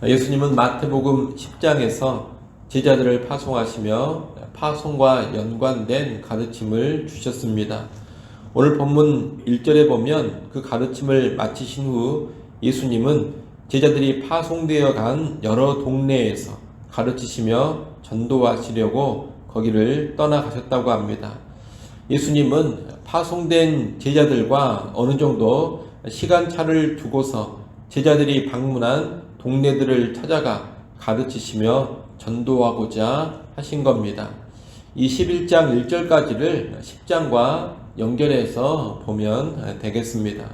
예수님은 마태복음 10장에서 제자들을 파송하시며 파송과 연관된 가르침을 주셨습니다. 오늘 본문 1절에 보면 그 가르침을 마치신 후 예수님은 제자들이 파송되어 간 여러 동네에서 가르치시며 전도하시려고 거기를 떠나가셨다고 합니다. 예수님은 파송된 제자들과 어느 정도 시간차를 두고서 제자들이 방문한 동네들을 찾아가 가르치시며 전도하고자 하신 겁니다. 이 11장 1절까지를 10장과 연결해서 보면 되겠습니다.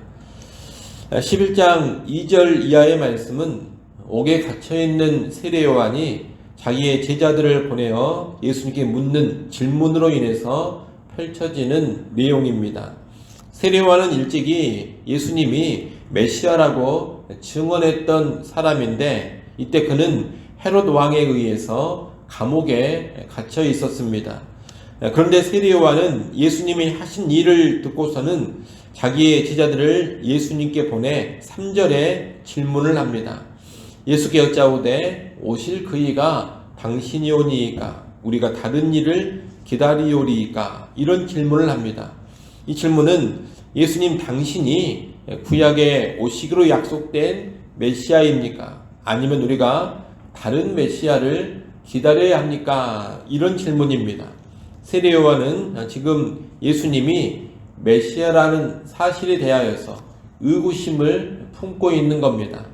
11장 2절 이하의 말씀은 옥에 갇혀있는 세례요한이 자기의 제자들을 보내어 예수님께 묻는 질문으로 인해서 펼쳐지는 내용입니다. 세례요한은 일찍이 예수님이 메시아라고 증언했던 사람인데 이때 그는 헤롯 왕에 의해서 감옥에 갇혀 있었습니다. 그런데 세례요한은 예수님이 하신 일을 듣고서는 자기의 제자들을 예수님께 보내 3절에 질문을 합니다. 예수께 여짜오되 오실 그이가 당신이 오니이까 우리가 다른 일을 기다리오리이까 이런 질문을 합니다. 이 질문은 예수님 당신이 구약에 오시기로 약속된 메시아입니까? 아니면 우리가 다른 메시아를 기다려야 합니까? 이런 질문입니다. 세례 요한은 지금 예수님이 메시아라는 사실에 대하여서 의구심을 품고 있는 겁니다.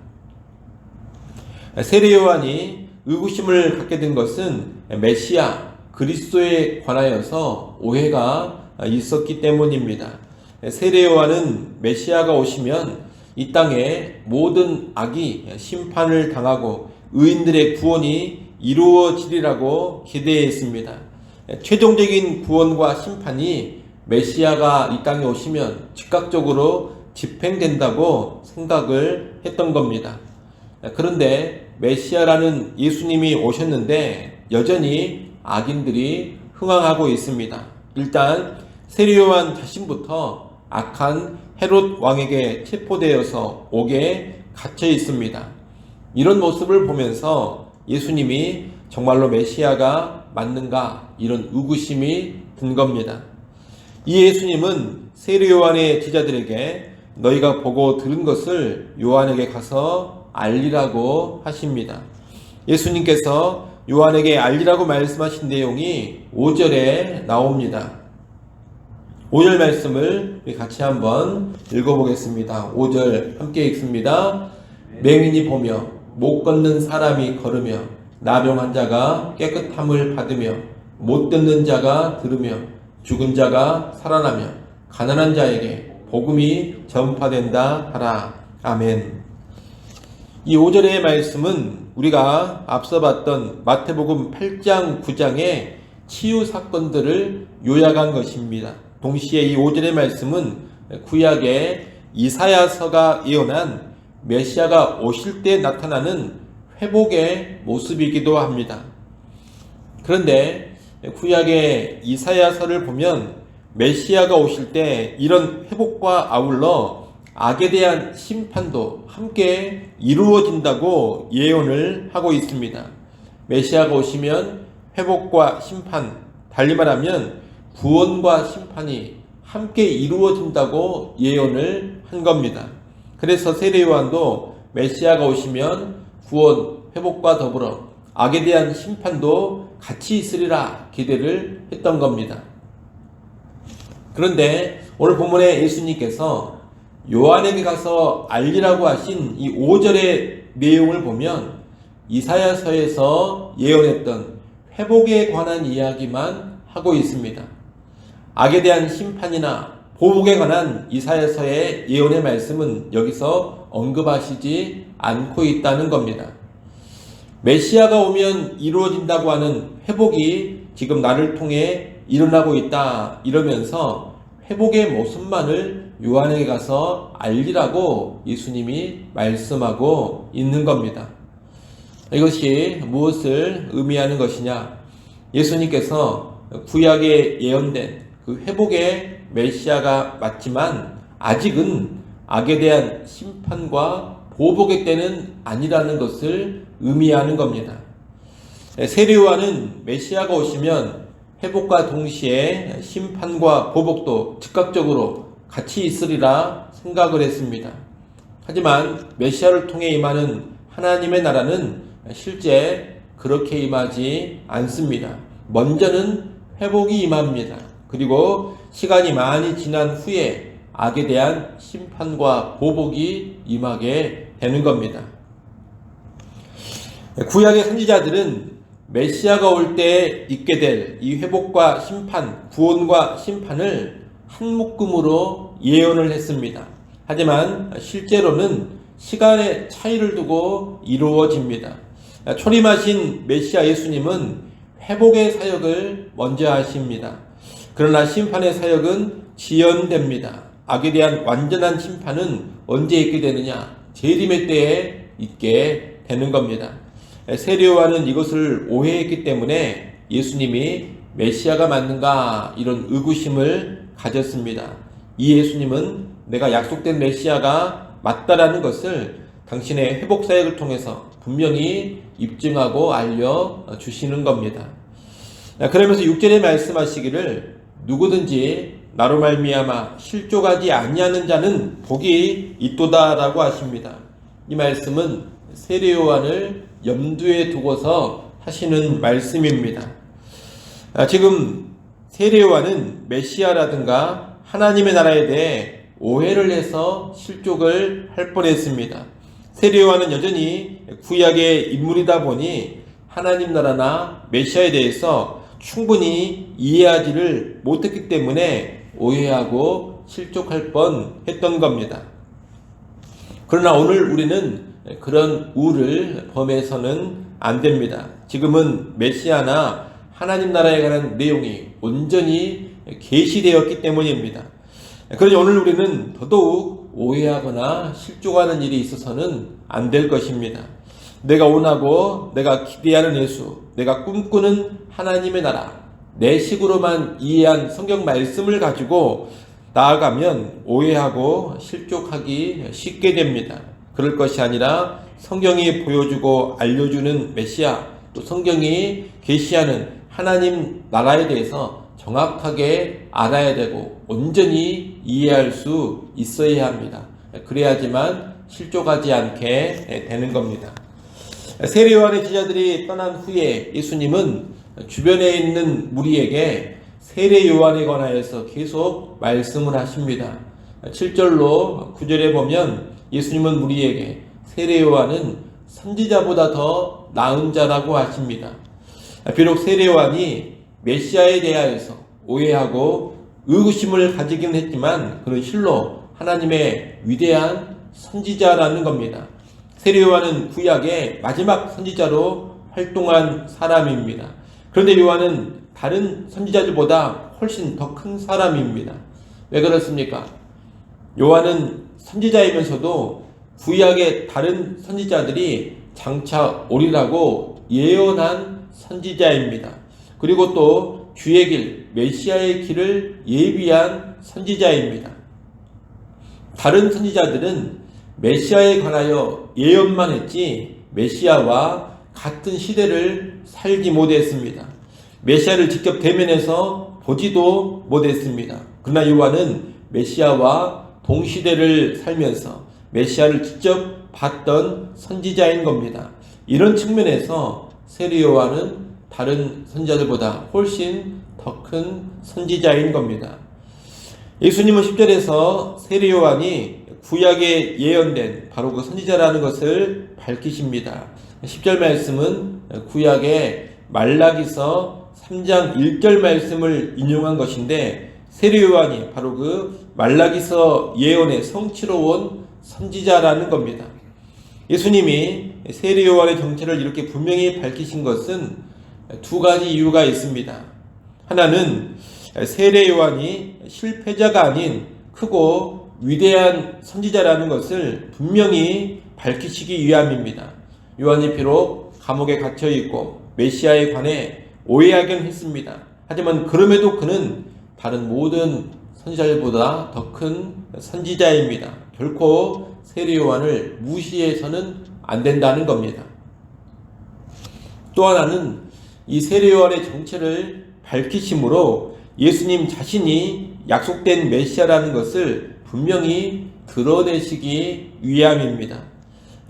세례 요한이 의구심을 갖게 된 것은 메시아 그리스도에 관하여서 오해가 있었기 때문입니다. 세례요한은 메시아가 오시면 이 땅에 모든 악이 심판을 당하고 의인들의 구원이 이루어지리라고 기대했습니다. 최종적인 구원과 심판이 메시아가 이 땅에 오시면 즉각적으로 집행된다고 생각을 했던 겁니다. 그런데 메시아라는 예수님이 오셨는데 여전히 악인들이 흥황하고 있습니다. 일단 세리요한 자신부터 악한 헤롯 왕에게 체포되어서 옥에 갇혀 있습니다. 이런 모습을 보면서 예수님이 정말로 메시아가 맞는가 이런 의구심이 든 겁니다. 이 예수님은 세례 요한의 제자들에게 너희가 보고 들은 것을 요한에게 가서 알리라고 하십니다. 예수님께서 요한에게 알리라고 말씀하신 내용이 5절에 나옵니다. 5절 말씀을 같이 한번 읽어보겠습니다. 5절 함께 읽습니다. 맹인이 보며 못 걷는 사람이 걸으며 나병 환자가 깨끗함을 받으며 못 듣는 자가 들으며 죽은 자가 살아나며 가난한 자에게 복음이 전파된다 하라. 아멘. 이 5절의 말씀은 우리가 앞서 봤던 마태복음 8장 9장의 치유 사건들을 요약한 것입니다. 동시에 이 5절의 말씀은 구약의 이사야서가 예언한 메시아가 오실 때 나타나는 회복의 모습이기도 합니다. 그런데 구약의 이사야서를 보면 메시아가 오실 때 이런 회복과 아울러 악에 대한 심판도 함께 이루어진다고 예언을 하고 있습니다. 메시아가 오시면 회복과 심판, 달리 말하면 구원과 심판이 함께 이루어진다고 예언을 한 겁니다. 그래서 세례 요한도 메시아가 오시면 구원, 회복과 더불어 악에 대한 심판도 같이 있으리라 기대를 했던 겁니다. 그런데 오늘 본문에 예수님께서 요한에게 가서 알리라고 하신 이 5절의 내용을 보면 이사야서에서 예언했던 회복에 관한 이야기만 하고 있습니다. 악에 대한 심판이나 보복에 관한 이사야서의 예언의 말씀은 여기서 언급하시지 않고 있다는 겁니다. 메시아가 오면 이루어진다고 하는 회복이 지금 나를 통해 일어나고 있다 이러면서 회복의 모습만을 요한에게 가서 알리라고 예수님이 말씀하고 있는 겁니다. 이것이 무엇을 의미하는 것이냐? 예수님께서 구약에 예언된 그 회복의 메시아가 맞지만 아직은 악에 대한 심판과 보복의 때는 아니라는 것을 의미하는 겁니다. 세례요한은 메시아가 오시면 회복과 동시에 심판과 보복도 즉각적으로 같이 있으리라 생각을 했습니다. 하지만 메시아를 통해 임하는 하나님의 나라는 실제 그렇게 임하지 않습니다. 먼저는 회복이 임합니다. 그리고 시간이 많이 지난 후에 악에 대한 심판과 보복이 임하게 되는 겁니다. 구약의 선지자들은 메시아가 올 때 있게 될 이 회복과 심판, 구원과 심판을 한 묶음으로 예언을 했습니다. 하지만 실제로는 시간의 차이를 두고 이루어집니다. 초림하신 메시아 예수님은 회복의 사역을 먼저 하십니다. 그러나 심판의 사역은 지연됩니다. 악에 대한 완전한 심판은 언제 있게 되느냐? 재림의 때에 있게 되는 겁니다. 세례요한은 이것을 오해했기 때문에 예수님이 메시아가 맞는가 이런 의구심을 가졌습니다. 이 예수님은 내가 약속된 메시아가 맞다라는 것을 당신의 회복 사역을 통해서 분명히 입증하고 알려 주시는 겁니다. 그러면서 6절에 말씀하시기를 누구든지 나로 말미암아 실족하지 아니하는 자는 복이 있도다라고 하십니다. 이 말씀은 세례 요한을 염두에 두고서 하시는 말씀입니다. 아, 지금 세례 요한은 메시아라든가 하나님의 나라에 대해 오해를 해서 실족을 할 뻔했습니다. 세례 요한은 여전히 구약의 인물이다 보니 하나님 나라나 메시아에 대해서 충분히 이해하지를 못했기 때문에 오해하고 실족할 뻔 했던 겁니다. 그러나 오늘 우리는 그런 우를 범해서는 안 됩니다. 지금은 메시아나 하나님 나라에 관한 내용이 온전히 계시되었기 때문입니다. 그러니 오늘 우리는 더더욱 오해하거나 실족하는 일이 있어서는 안 될 것입니다. 내가 원하고 내가 기대하는 예수, 내가 꿈꾸는 하나님의 나라, 내 식으로만 이해한 성경 말씀을 가지고 나아가면 오해하고 실족하기 쉽게 됩니다. 그럴 것이 아니라 성경이 보여주고 알려주는 메시아, 또 성경이 계시하는 하나님 나라에 대해서 정확하게 알아야 되고 온전히 이해할 수 있어야 합니다. 그래야지만 실족하지 않게 되는 겁니다. 세례요한의 제자들이 떠난 후에 예수님은 주변에 있는 무리에게 세례 요한에 관하여서 계속 말씀을 하십니다. 7절로 9절에 보면 예수님은 무리에게 세례 요한은 선지자보다 더 나은 자라고 하십니다. 비록 세례 요한이 메시아에 대하여서 오해하고 의구심을 가지긴 했지만 그는 실로 하나님의 위대한 선지자라는 겁니다. 세례 요한은 구약의 마지막 선지자로 활동한 사람입니다. 그런데 요한은 다른 선지자들보다 훨씬 더 큰 사람입니다. 왜 그렇습니까? 요한은 선지자이면서도 구약의 다른 선지자들이 장차 오리라고 예언한 선지자입니다. 그리고 또 주의 길, 메시아의 길을 예비한 선지자입니다. 다른 선지자들은 메시아에 관하여 예언만 했지 메시아와 같은 시대를 살지 못했습니다. 메시아를 직접 대면해서 보지도 못했습니다. 그러나 요한은 메시아와 동시대를 살면서 메시아를 직접 봤던 선지자인 겁니다. 이런 측면에서 세리 요한은 다른 선지자들보다 훨씬 더 큰 선지자인 겁니다. 예수님은 10절에서 세리 요한이 구약에 예언된 바로 그 선지자라는 것을 밝히십니다. 10절 말씀은 구약의 말라기서 3장 1절 말씀을 인용한 것인데 세례 요한이 바로 그 말라기서 예언의 성취로 온 선지자라는 겁니다. 예수님이 세례 요한의 정체를 이렇게 분명히 밝히신 것은 두 가지 이유가 있습니다. 하나는 세례 요한이 실패자가 아닌 크고 위대한 선지자라는 것을 분명히 밝히시기 위함입니다. 요한이 비록 감옥에 갇혀 있고 메시아에 관해 오해하긴 했습니다. 하지만 그럼에도 그는 다른 모든 선지자들보다 더 큰 선지자입니다. 결코 세례 요한을 무시해서는 안 된다는 겁니다. 또 하나는 이 세례 요한의 정체를 밝히심으로 예수님 자신이 약속된 메시아라는 것을 분명히 드러내시기 위함입니다.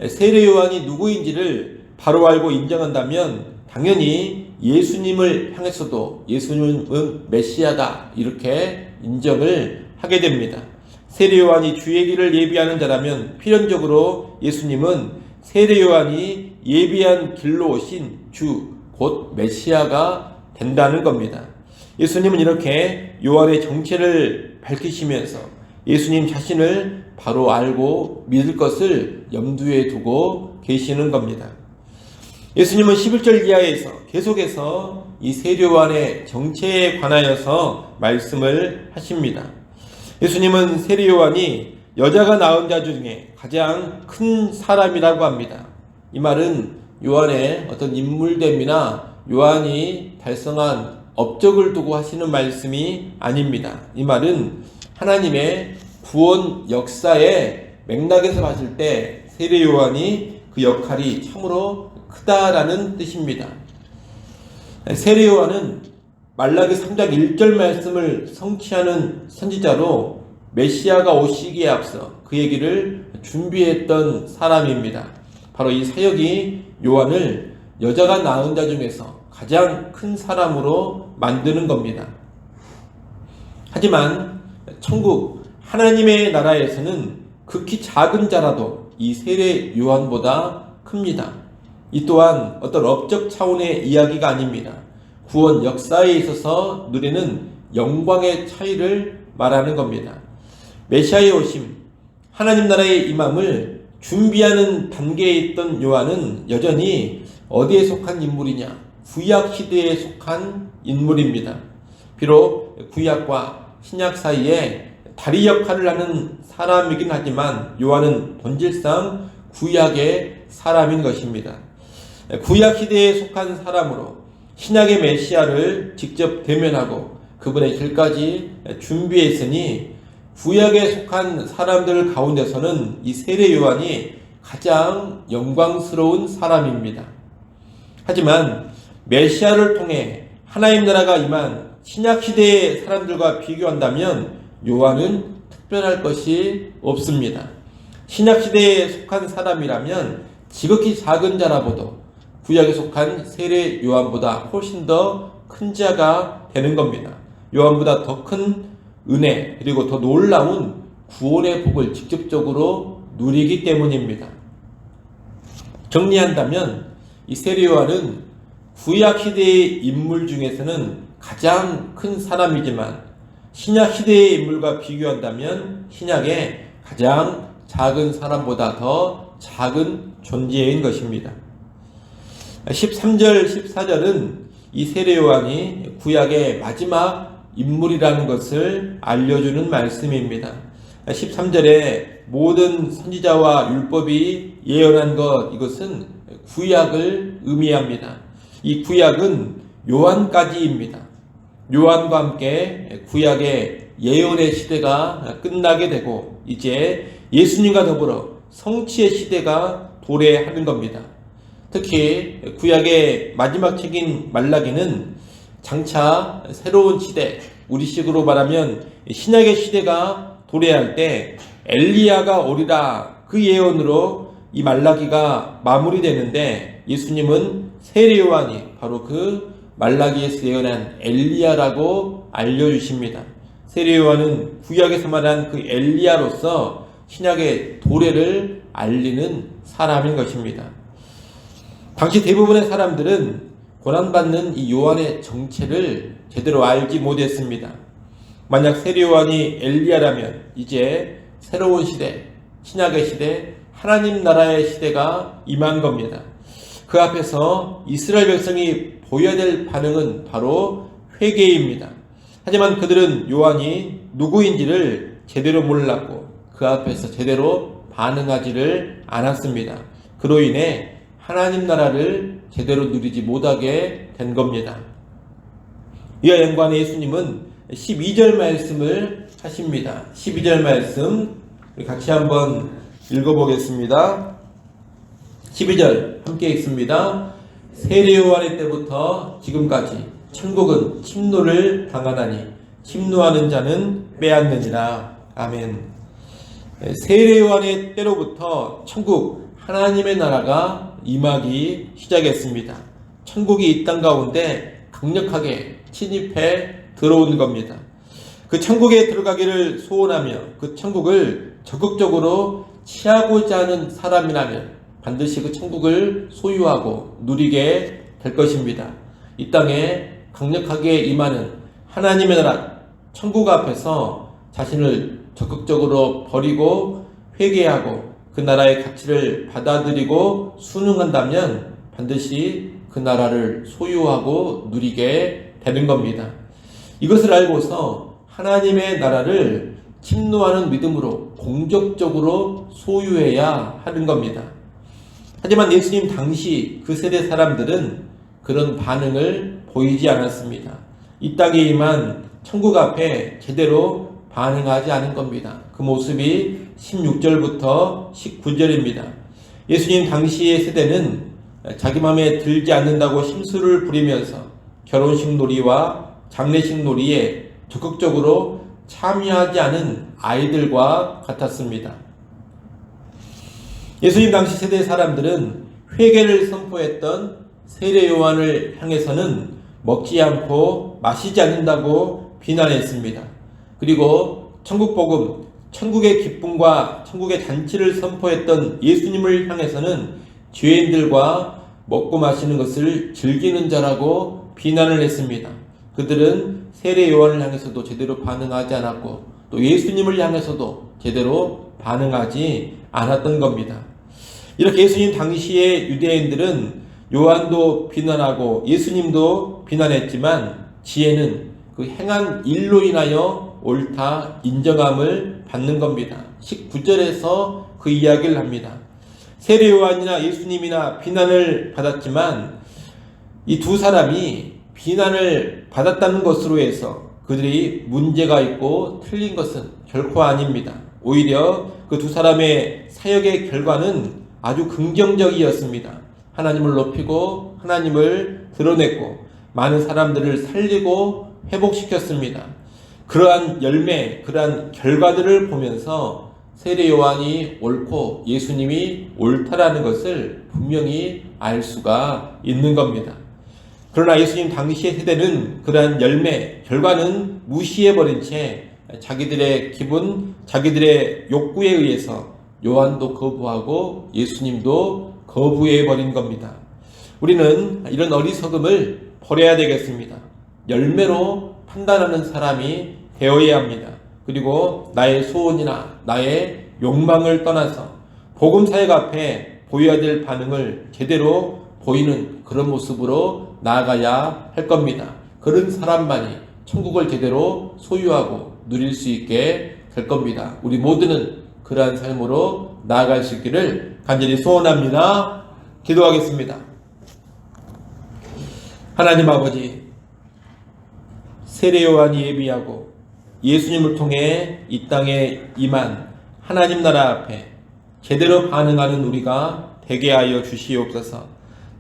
세례 요한이 누구인지를 바로 알고 인정한다면 당연히 예수님을 향해서도 예수님은 메시아다 이렇게 인정을 하게 됩니다. 세례 요한이 주의 길을 예비하는 자라면 필연적으로 예수님은 세례 요한이 예비한 길로 오신 주, 곧 메시아가 된다는 겁니다. 예수님은 이렇게 요한의 정체를 밝히시면서 예수님 자신을 바로 알고 믿을 것을 염두에 두고 계시는 겁니다. 예수님은 11절 이하에서 계속해서 이 세례요한의 정체에 관하여서 말씀을 하십니다. 예수님은 세례요한이 여자가 낳은 자 중에 가장 큰 사람이라고 합니다. 이 말은 요한의 어떤 인물됨이나 요한이 달성한 업적을 두고 하시는 말씀이 아닙니다. 이 말은 하나님의 구원 역사의 맥락에서 봤을 때 세례 요한이 그 역할이 참으로 크다라는 뜻입니다. 세례 요한은 말라기 3장 1절 말씀을 성취하는 선지자로 메시아가 오시기에 앞서 그 얘기를 준비했던 사람입니다. 바로 이 사역이 요한을 여자가 낳은 자 중에서 가장 큰 사람으로 만드는 겁니다. 하지만 천국 하나님의 나라에서는 극히 작은 자라도 이 세례 요한보다 큽니다. 이 또한 어떤 업적 차원의 이야기가 아닙니다. 구원 역사에 있어서 누리는 영광의 차이를 말하는 겁니다. 메시아의 오심, 하나님 나라의 임함을 준비하는 단계에 있던 요한은 여전히 어디에 속한 인물이냐? 구약 시대에 속한 인물입니다. 비록 구약과 신약 사이에 다리 역할을 하는 사람이긴 하지만 요한은 본질상 구약의 사람인 것입니다. 구약 시대에 속한 사람으로 신약의 메시아를 직접 대면하고 그분의 길까지 준비했으니 구약에 속한 사람들 가운데서는 이 세례 요한이 가장 영광스러운 사람입니다. 하지만 메시아를 통해 하나님 나라가 임한 신약 시대의 사람들과 비교한다면 요한은 특별할 것이 없습니다. 신약 시대에 속한 사람이라면 지극히 작은 자라보도 구약에 속한 세례 요한보다 훨씬 더 큰 자가 되는 겁니다. 요한보다 더 큰 은혜 그리고 더 놀라운 구원의 복을 직접적으로 누리기 때문입니다. 정리한다면 이 세례 요한은 구약 시대의 인물 중에서는 가장 큰 사람이지만 신약 시대의 인물과 비교한다면 신약의 가장 작은 사람보다 더 작은 존재인 것입니다. 13절, 14절은 이 세례 요한이 구약의 마지막 인물이라는 것을 알려주는 말씀입니다. 13절에 모든 선지자와 율법이 예언한 것 이것은 구약을 의미합니다. 이 구약은 요한까지입니다. 요한과 함께 구약의 예언의 시대가 끝나게 되고 이제 예수님과 더불어 성취의 시대가 도래하는 겁니다. 특히 구약의 마지막 책인 말라기는 장차 새로운 시대, 우리식으로 말하면 신약의 시대가 도래할 때 엘리야가 오리라 그 예언으로 이 말라기가 마무리되는데 예수님은 세례 요한이 바로 그 말라기에서 예언한 엘리야라고 알려주십니다. 세례 요한은 구약에서 말한 그 엘리야로서 신약의 도래를 알리는 사람인 것입니다. 당시 대부분의 사람들은 고난받는 이 요한의 정체를 제대로 알지 못했습니다. 만약 세례 요한이 엘리야라면 이제 새로운 시대, 신약의 시대, 하나님 나라의 시대가 임한 겁니다. 그 앞에서 이스라엘 백성이 보여야 될 반응은 바로 회개입니다. 하지만 그들은 요한이 누구인지를 제대로 몰랐고 그 앞에서 제대로 반응하지를 않았습니다. 그로 인해 하나님 나라를 제대로 누리지 못하게 된 겁니다. 이와 연관해 예수님은 12절 말씀을 하십니다. 12절 말씀 같이 한번 읽어보겠습니다. 12절 함께 읽습니다. 세례 요한의 때부터 지금까지 천국은 침노를 당하나니 침노하는 자는 빼앗느니라. 아멘. 세례 요한의 때로부터 천국 하나님의 나라가 임하기 시작했습니다. 천국이 이 땅 가운데 강력하게 침입해 들어온 겁니다. 그 천국에 들어가기를 소원하며 그 천국을 적극적으로 취하고자 하는 사람이라면 반드시 그 천국을 소유하고 누리게 될 것입니다. 이 땅에 강력하게 임하는 하나님의 나라 천국 앞에서 자신을 적극적으로 버리고 회개하고 그 나라의 가치를 받아들이고 순응한다면 반드시 그 나라를 소유하고 누리게 되는 겁니다. 이것을 알고서 하나님의 나라를 침노하는 믿음으로 공적적으로 소유해야 하는 겁니다. 하지만 예수님 당시 그 세대 사람들은 그런 반응을 보이지 않았습니다. 이 땅에 임한 천국 앞에 제대로 반응하지 않은 겁니다. 그 모습이 16절부터 19절입니다. 예수님 당시의 세대는 자기 마음에 들지 않는다고 심술을 부리면서 결혼식 놀이와 장례식 놀이에 적극적으로 참여하지 않은 아이들과 같았습니다. 예수님 당시 세대 사람들은 회개를 선포했던 세례 요한을 향해서는 먹지 않고 마시지 않는다고 비난했습니다. 그리고 천국 복음, 천국의 기쁨과 천국의 잔치를 선포했던 예수님을 향해서는 죄인들과 먹고 마시는 것을 즐기는 자라고 비난을 했습니다. 그들은 세례 요한을 향해서도 제대로 반응하지 않았고 또 예수님을 향해서도 제대로 반응하지 않았던 겁니다. 이렇게 예수님 당시의 유대인들은 요한도 비난하고 예수님도 비난했지만 지혜는 그 행한 일로 인하여 옳다 인정함을 받는 겁니다. 19절에서 그 이야기를 합니다. 세례 요한이나 예수님이나 비난을 받았지만 이 두 사람이 비난을 받았다는 것으로 해서 그들이 문제가 있고 틀린 것은 결코 아닙니다. 오히려 그 두 사람의 사역의 결과는 아주 긍정적이었습니다. 하나님을 높이고 하나님을 드러냈고 많은 사람들을 살리고 회복시켰습니다. 그러한 열매, 그러한 결과들을 보면서 세례 요한이 옳고 예수님이 옳다라는 것을 분명히 알 수가 있는 겁니다. 그러나 예수님 당시의 세대는 그러한 열매, 결과는 무시해버린 채 자기들의 기분, 자기들의 욕구에 의해서 요한도 거부하고 예수님도 거부해 버린 겁니다. 우리는 이런 어리석음을 버려야 되겠습니다. 열매로 판단하는 사람이 되어야 합니다. 그리고 나의 소원이나 나의 욕망을 떠나서 복음 사역 앞에 보여야 될 반응을 제대로 보이는 그런 모습으로 나아가야 할 겁니다. 그런 사람만이 천국을 제대로 소유하고 누릴 수 있게 될 겁니다. 우리 모두는 그러한 삶으로 나아갈 수 있기를 간절히 소원합니다. 기도하겠습니다. 하나님 아버지, 세례 요한이 예비하고 예수님을 통해 이 땅에 임한 하나님 나라 앞에 제대로 반응하는 우리가 되게 하여 주시옵소서.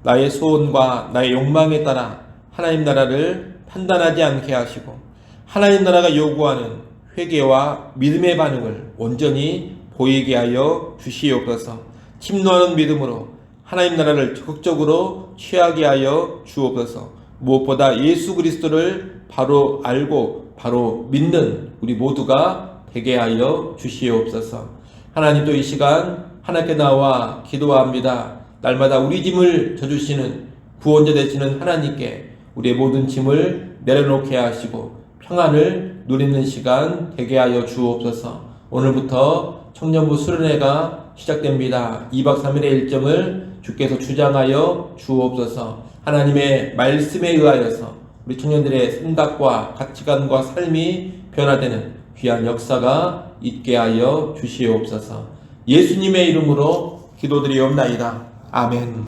나의 소원과 나의 욕망에 따라 하나님 나라를 판단하지 않게 하시고 하나님 나라가 요구하는 회개와 믿음의 반응을 온전히 보이게 하여 주시옵소서. 침노하는 믿음으로 하나님 나라를 적극적으로 취하게 하여 주옵소서. 무엇보다 예수 그리스도를 바로 알고 바로 믿는 우리 모두가 되게 하여 주시옵소서. 하나님도 이 시간 하나님께 나와 기도합니다. 날마다 우리 짐을 져주시는 구원자 되시는 하나님께 우리의 모든 짐을 내려놓게 하시고 평안을 누리는 시간 되게 하여 주옵소서. 오늘부터 청년부 수련회가 시작됩니다. 2박 3일의 일정을 주께서 주장하여 주옵소서. 하나님의 말씀에 의하여서 우리 청년들의 생각과 가치관과 삶이 변화되는 귀한 역사가 있게 하여 주시옵소서. 예수님의 이름으로 기도드리옵나이다. 아멘.